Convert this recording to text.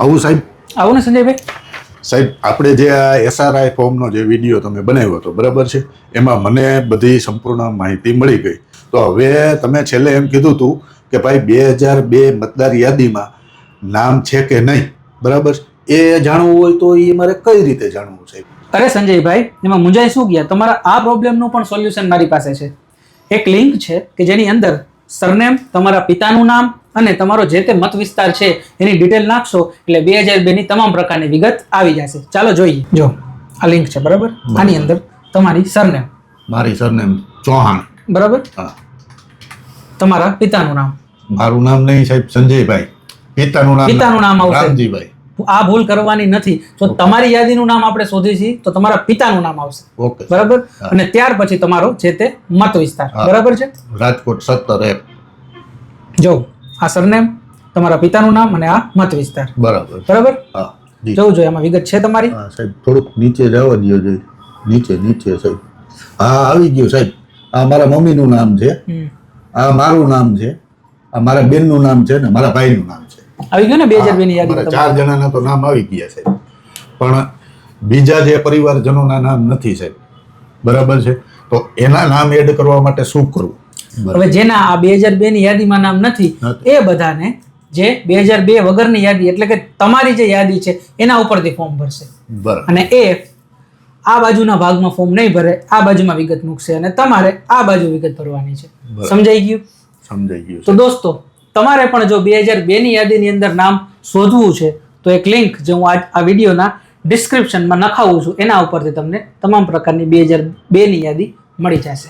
આવું સાહેબ? આવો ને સંજયભાઈ. સાહેબ આપણે જે આ એસઆરઆઈ ફોર્મનો જે વીડિયો તમે બનાવ્યો હતો બરાબર છે? એમાં મને બધી સંપૂર્ણ માહિતી મળી ગઈ. તો હવે તમે છેલ્લે એમ કીધું હતું કે ભાઈ બે હજાર બે મતદાર યાદીમાં નામ છે કે નહીં? બરાબર એ જાણવું હોય તો એ મારે કઈ રીતે જાણવું સાહેબ અરે સંજયભાઈ એમાં મુંજાઈ શું ગયા? તમારા આ પ્રોબ્લેમનું પણ સોલ્યુશન મારી પાસે છે. એક લિંક છે કે જેની અંદર સરનેમ તમારા પિતાનું નામ અને તમારો જે તે મત વિસ્તાર છે એની ડિટેલ નાખશો એટલે બે હજાર બેની તમામ પ્રકારની વિગત આવી જશે. ચાલો જોઈએ. જો આ લિંક છે બરાબર? આની અંદર તમારી સરનેમ મારી સરનેમ ચૌહાણ. બરાબર? તમારા પિતાનું નામ. મારું નામ નહીં સાહેબ સંજયભાઈ. પિતાનું નામ પિતાનું નામ આવશે. રામજીભાઈ. આ ભૂલ કરવાની નથી. તો તમારી યાદીનું નામ આપણે શોધીએ છીએ તો તમારા પિતાનું નામ આવશે. ઓકે બરાબર? અને ત્યાર પછી તમારો જે તે મત વિસ્તાર. બરાબર છે? રાજકોટ સત્તર એક જો આ સરનેમ તમારા પિતાનું નામ અને આ મત વિસ્તાર. બરાબર. બરાબર? હા જોવું જોઈએ આમાં વિગત છે તમારી? હા સાહેબ થોડુંક નીચે જવા દો જોઈએ નીચે નીચે સાહેબ. હા આવી ગયું સાહેબ. આ મારા મમ્મીનું નામ છે. આ મારું નામ છે. આ મારા બેનનું નામ છે ને મારા ભાઈનું નામ છે. આવી ગયું ને બે હજાર બે ની યાદી ચાર જણાના તો નામ આવી ગયા છે પણ બીજા જે પરિવારજનોના નામ નથી સાહેબ. બરાબર છે? તો એના નામ એડ કરવા માટે શું કરવું. હવે જેના આ બે હજાર બે ની યાદીમાં નામ નથી. એ બધાને જે બે હજાર બે વગરની યાદી એટલે કે તમારી જે યાદી છે એના ઉપરથી ફોર્મ ભરશે. અને એ આ બાજુના ભાગમાં ફોર્મ નહીં ભરે આ બાજુમાં વિગત મૂકશે અને તમારે આ બાજુ વિગત ભરવાની છે. સમજાઈ ગયું? સમજાઈ ગયું તો દોસ્તો તમારે પણ જો બે હજાર બેની યાદીની અંદર નામ શોધવું છે તો એક લિંક જે હું આજ આ વિડીયોના ડિસ્ક્રિપ્શનમાં નખાવું છું એના ઉપરથી તમને તમામ પ્રકારની બે હજાર બેની યાદી મળી જશે.